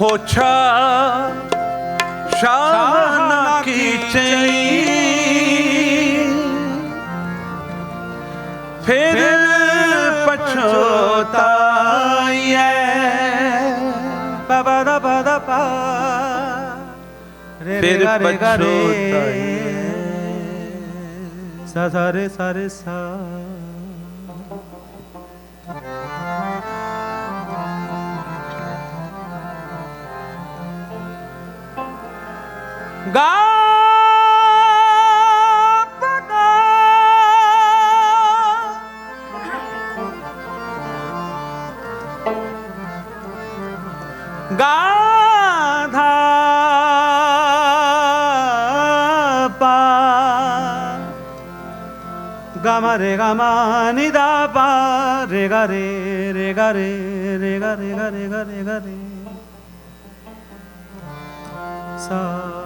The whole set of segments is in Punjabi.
होछा शाहना की चई फिर पछोता बाबा दा बादा पा फिर पछोताई सा रे सा रे सा। গাধা পা গামা রে গামা নিদা পা রে গা রে রে গা রে রে গা রে গা রে গা রে গা রে সা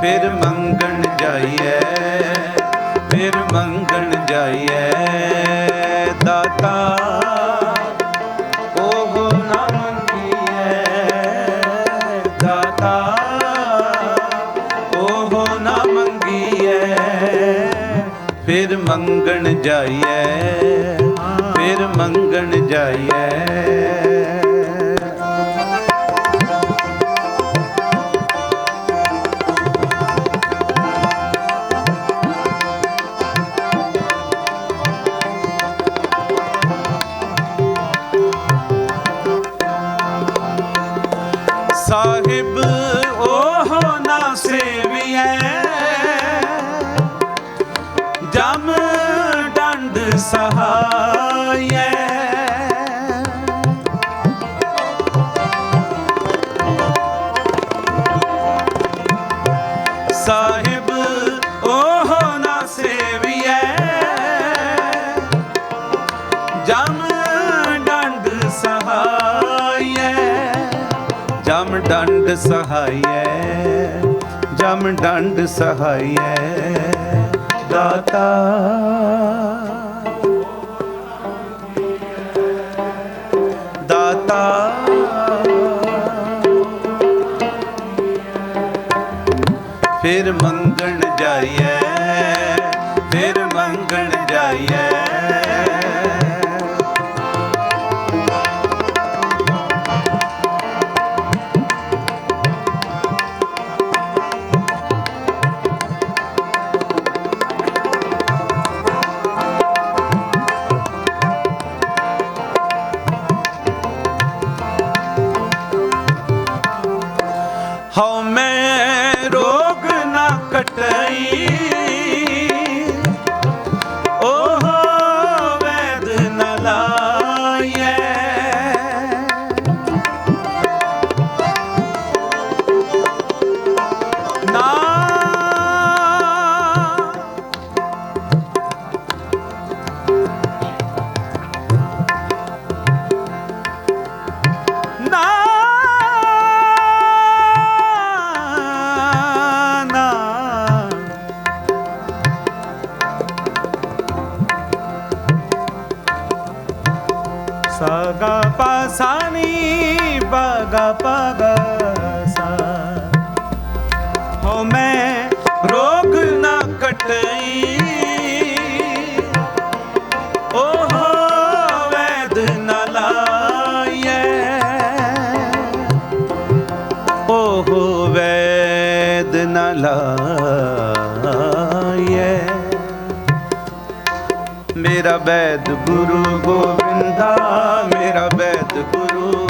ਫਿਰ ਮੰਗਣ ਜਾਈਐ, ਫਿਰ ਮੰਗਣ ਜਾਈਐ। ਦਾਤਾ, ਉਹ ਨਾ ਮੰਗੀਐ ਦਾਤਾ, ਉਹ ਨਾ ਮੰਗੀਐ ਫਿਰ ਮੰਗਣ ਜਾਈਐ, ਫਿਰ ਮੰਗਣ ਜਾਈਐ। ਜਮ ਡੰਡ ਸਹਾਇਐ ਸਾਹਿਬ ਉਹ ਨਾ ਸੇਵੀਐ। ਜਮ ਡੰਡ ਸਹਾਇਐ ਜਮ ਡੰਡ ਸਹਾਇਐ ਜਮ ਡੰਡ ਸਹਾਇ ਦਾਤਾ। ਦਾਤਾ। ਫਿਰ ਮੰਗਣ ਜਾਈਐ ਫਿਰ ਮੰਗਣ ਜਾਈਐ। ਪਸਾਨੀ ਬਗਾ ਪਗਾ ਮੇਰਾ ਵੈਦ ਗੁਰੂ ਗੋਬਿੰਦਾ ਮੇਰਾ ਵੈਦ ਗੁਰੂ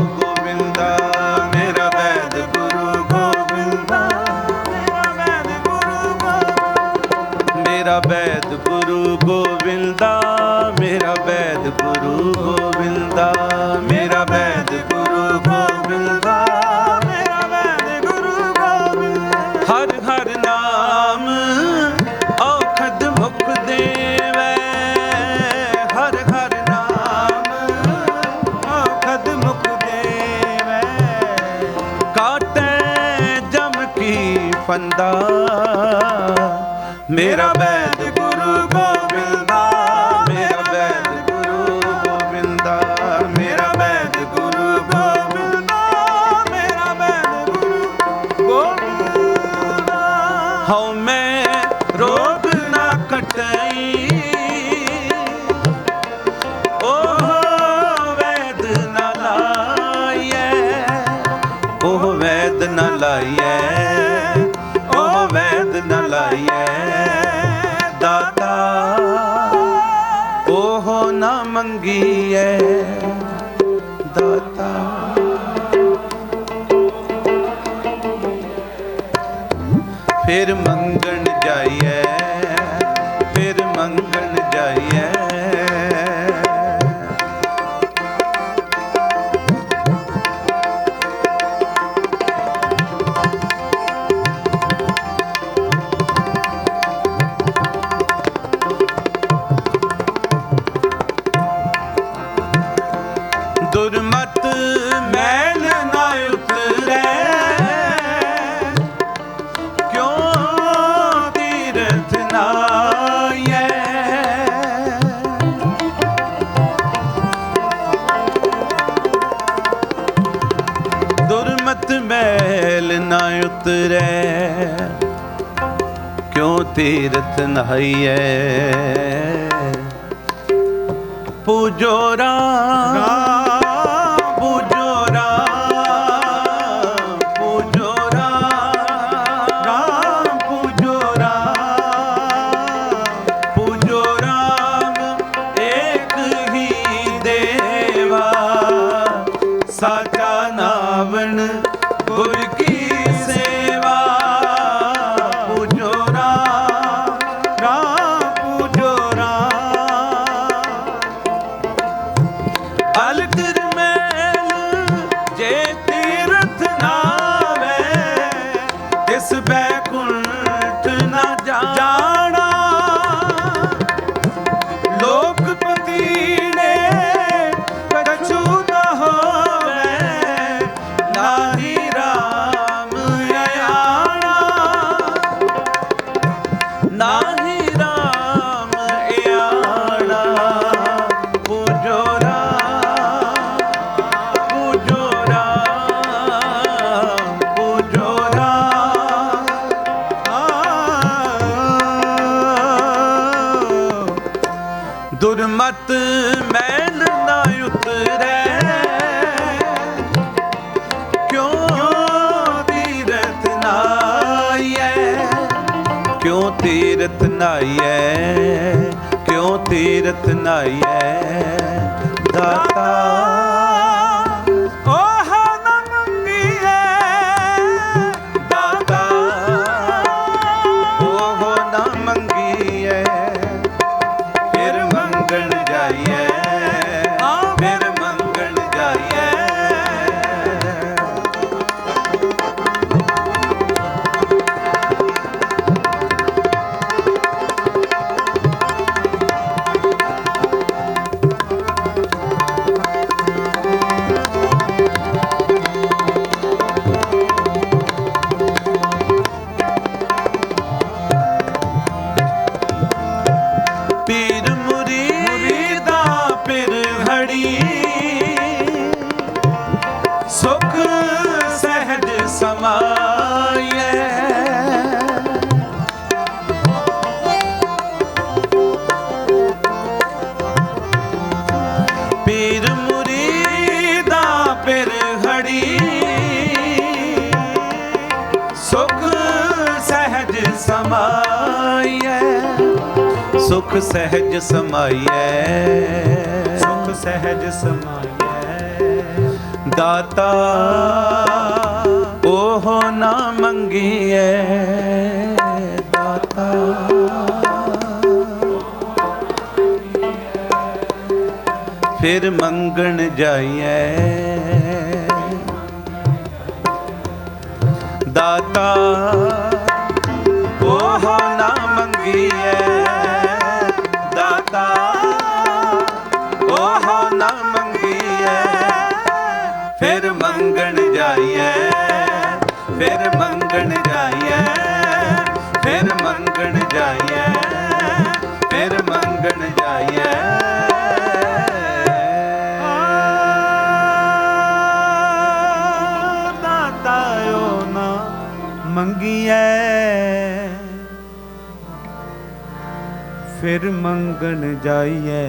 ਮੰਦਾ ਮੇਰਾ ਬੈ ਮੰਗੀ ਐ ਦਾਤਾ। ਫਿਰ ਮੰਗਣ ਜਾਈਏ ਉਤਰੈ ਕਿਉ ਤੀਰਥ ਨਹਾਈਐ ਪੂਜੋ ਰਾਮ ਤੀਰਥ ਨਾਈਐ ਕਿਉਂ ਤੀਰਥ ਨਾਈਐ? ਦਾਤਾ ਸੁਖ ਸਹਿਜ ਸਮਾਈਐ। ਸੁਖ ਸਹਿਜ ਸਮਾਈਐ। ਦਾਤਾ ਉਹ ਨਾ ਮੰਗੀਐ। ਦਾਤਾ ਫਿਰ ਮੰਗਣ ਜਾਈਐ। ਦਾਤਾ ਮੰਗਣ ਜਾਈਏ ਦਾਤਾਇਓ ਨਾ ਮੰਗੀਐ। ਫਿਰ ਮੰਗਣ ਜਾਈਏ